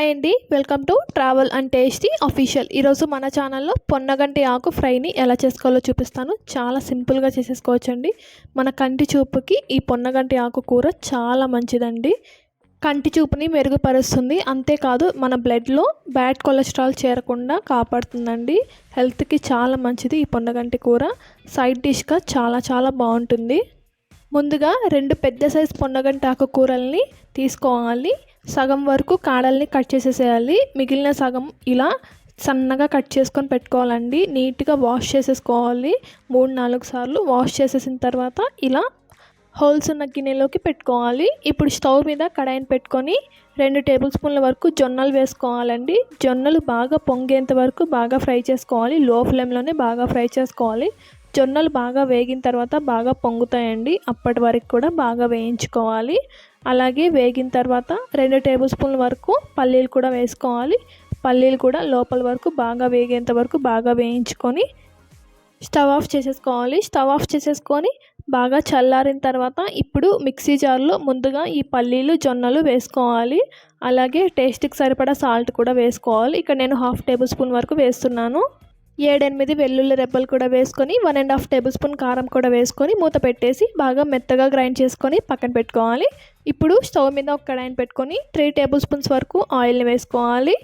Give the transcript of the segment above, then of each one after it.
Hi అండి welcome to travel and tasty official ఈరోజు మన ఛానల్లో పొన్నగంటి ఆకు ఫ్రైని ఎలా చేసుకోవాలో చూపిస్తాను. చాలా సింపుల్గా చేసేసుకోవచ్చండి. మన కంటి చూపుకి ఈ పొన్నగంటి ఆకు కూర చాలా మంచిదండి. కంటి చూపుని మెరుగుపరుస్తుంది. అంతేకాదు మన బ్లడ్లో బ్యాడ్ కొలెస్ట్రాల్ చేరకుండా కాపాడుతుందండి. హెల్త్కి చాలా మంచిది ఈ పొన్నగంటి కూర. సైడ్ డిష్గా చాలా చాలా బాగుంటుంది. ముందుగా రెండు పెద్ద సైజు పొన్నగంటి ఆకు కూరల్ని తీసుకోవాలి. సగం వరకు కాడల్ని కట్ చేసేసేయాలి. మిగిలిన సగం ఇలా సన్నగా కట్ చేసుకొని పెట్టుకోవాలండి. నీట్గా వాష్ చేసేసుకోవాలి. మూడు నాలుగు సార్లు వాష్ చేసేసిన తర్వాత ఇలా హోల్స్ ఉన్న గిన్నెలోకి పెట్టుకోవాలి. ఇప్పుడు స్టవ్ మీద కడాయిని పెట్టుకొని రెండు టేబుల్ స్పూన్ల వరకు జొన్నలు వేసుకోవాలండి. జొన్నలు బాగా పొంగేంత వరకు బాగా ఫ్రై చేసుకోవాలి. లో ఫ్లేమ్లోనే బాగా ఫ్రై చేసుకోవాలి. జొన్నలు బాగా వేగిన తర్వాత బాగా పొంగుతాయండి. అప్పటి వరకు కూడా బాగా వేయించుకోవాలి. అలాగే వేగిన తర్వాత రెండు టేబుల్ స్పూన్ల వరకు పల్లీలు కూడా వేసుకోవాలి. పల్లీలు కూడా లోపల వరకు బాగా వేగేంత వరకు బాగా వేయించుకొని స్టవ్ ఆఫ్ చేసేసుకోవాలి. స్టవ్ ఆఫ్ చేసేసుకొని బాగా చల్లారిన తర్వాత ఇప్పుడు మిక్సీ జార్లో ముందుగా ఈ పల్లీలు జొన్నలు వేసుకోవాలి. అలాగే టేస్ట్కి సరిపడా సాల్ట్ కూడా వేసుకోవాలి. ఇక్కడ నేను హాఫ్ టేబుల్ స్పూన్ వరకు వేస్తున్నాను. ఏడెనిమిది వెల్లుల్లి రెబ్బలు కూడా వేసుకొని one and half tablespoon కారం కూడా వేసుకొని మూత పెట్టేసి బాగా మెత్తగా గ్రైండ్ చేసుకొని పక్కన పెట్టుకోవాలి. ఇప్పుడు స్టవ్ మీద ఒక కడాయిని పెట్టుకొని త్రీ టేబుల్ స్పూన్స్ వరకు ఆయిల్ని వేసుకోవాలి.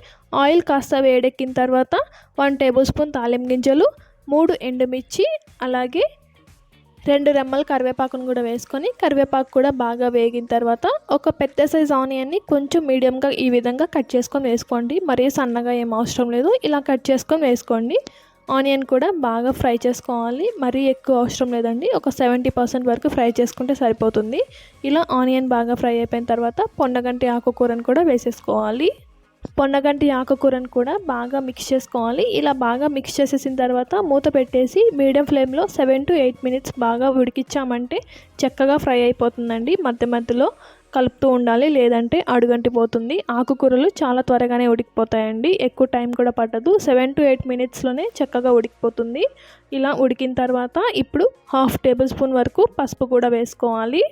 ఆయిల్ కాస్త వేడెక్కిన తర్వాత వన్ టేబుల్ స్పూన్ తాలిం గింజలు మూడు ఎండుమిర్చి అలాగే రెండు రెమ్మలు కరివేపాకును కూడా వేసుకొని కరివేపాకు కూడా బాగా వేగిన తర్వాత ఒక పెద్ద సైజ్ ఆనియన్ని కొంచెం మీడియంగా ఈ విధంగా కట్ చేసుకొని వేసుకోండి. మరీ సన్నగా ఏం అవసరం లేదు. ఇలా కట్ చేసుకొని వేసుకోండి. ఆనియన్ కూడా బాగా ఫ్రై చేసుకోవాలి. మరీ ఎక్కువ అవసరం లేదండి. ఒక సెవెంటీ పర్సెంట్ వరకు ఫ్రై చేసుకుంటే సరిపోతుంది. ఇలా ఆనియన్ బాగా ఫ్రై అయిపోయిన తర్వాత పొండగంటి ఆకుకూరను కూడా వేసేసుకోవాలి. పొన్నగంటి ఆకుకూరను కూడా బాగా మిక్స్ చేసుకోవాలి. ఇలా బాగా మిక్స్ చేసేసిన తర్వాత మూత పెట్టేసి మీడియం ఫ్లేమ్లో సెవెన్ టు ఎయిట్ మినిట్స్ బాగా ఉడికిచ్చామంటే చక్కగా ఫ్రై అయిపోతుందండి మధ్య మధ్యలో. కలుపుతూ ఉండాలి లేదంటే అడుగంటిపోతుంది. ఆకుకూరలు చాలా త్వరగానే ఉడికిపోతాయండి. ఎక్కువ టైం కూడా పట్టదు. సెవెన్ టు ఎయిట్ మినిట్స్లోనే చక్కగా ఉడికిపోతుంది. ఇలా ఉడికిన తర్వాత ఇప్పుడు హాఫ్ టేబుల్ స్పూన్ వరకు పసుపు కూడా వేసుకోవాలి.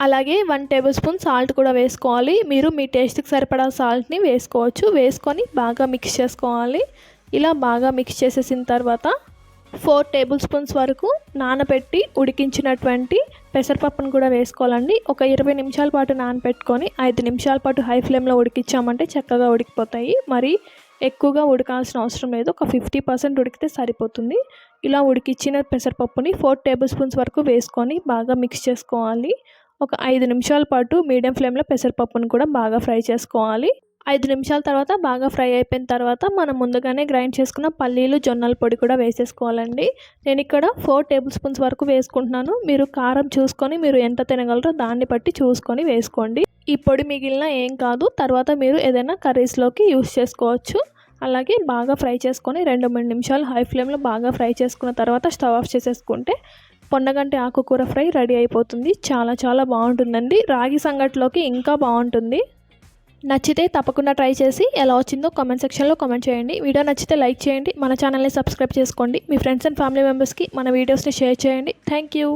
అలాగే వన్ టేబుల్ స్పూన్ సాల్ట్ కూడా వేసుకోవాలి. మీరు మీ టేస్ట్కి సరిపడా సాల్ట్ని వేసుకోవచ్చు. వేసుకొని బాగా మిక్స్ చేసుకోవాలి. ఇలా బాగా మిక్స్ చేసేసిన తర్వాత ఫోర్ టేబుల్ స్పూన్స్ వరకు నానబెట్టి ఉడికించినటువంటి పెసరపప్పును కూడా వేసుకోవాలండి. ఒక ఇరవై నిమిషాల పాటు నానబెట్టుకొని ఐదు నిమిషాల పాటు హై ఫ్లేమ్లో ఉడికించామంటే చక్కగా ఉడికిపోతాయి. మరి ఎక్కువగా ఉడకాల్సిన అవసరం లేదు. ఒక ఫిఫ్టీ పర్సెంట్ ఉడికితే సరిపోతుంది. ఇలా ఉడికిచ్చిన పెసరపప్పుని ఫోర్ టేబుల్ స్పూన్స్ వరకు వేసుకొని బాగా మిక్స్ చేసుకోవాలి. ఒక ఐదు నిమిషాల పాటు మీడియం ఫ్లేమ్లో పెసరపప్పును కూడా బాగా ఫ్రై చేసుకోవాలి. ఐదు నిమిషాల తర్వాత బాగా ఫ్రై అయిపోయిన తర్వాత మనం ముందుగానే గ్రైండ్ చేసుకున్న పల్లీలు జొన్నల పొడి కూడా వేసేసుకోవాలండి. నేను ఇక్కడ ఫోర్ టేబుల్ స్పూన్స్ వరకు వేసుకుంటున్నాను. మీరు కారం చూసుకొని మీరు ఎంత తినగలరో దాన్ని బట్టి చూసుకొని వేసుకోండి. ఈ పొడి మిగిలిన ఏం కాదు. తర్వాత మీరు ఏదైనా కర్రీస్లోకి యూస్ చేసుకోవచ్చు. అలాగే బాగా ఫ్రై చేసుకొని రెండు మూడు నిమిషాలు హై ఫ్లేమ్లో బాగా ఫ్రై చేసుకున్న తర్వాత స్టవ్ ఆఫ్ చేసేసుకుంటే పొన్నగంటి ఆకుకూర ఫ్రై రెడీ అయిపోతుంది. చాలా చాలా బాగుంటుందండి. రాగి సంగట్లోకి ఇంకా బాగుంటుంది. నచ్చితే తప్పకుండా ట్రై చేసి ఎలా వచ్చిందో కామెంట్ సెక్షన్లో కామెంట్ చేయండి. వీడియో నచ్చితే లైక్ చేయండి. మన ఛానల్ని సబ్స్క్రైబ్ చేసుకోండి. మీ ఫ్రెండ్స్ అండ్ ఫ్యామిలీ మెంబర్స్కి మన వీడియోస్ని షేర్ చేయండి. Thank you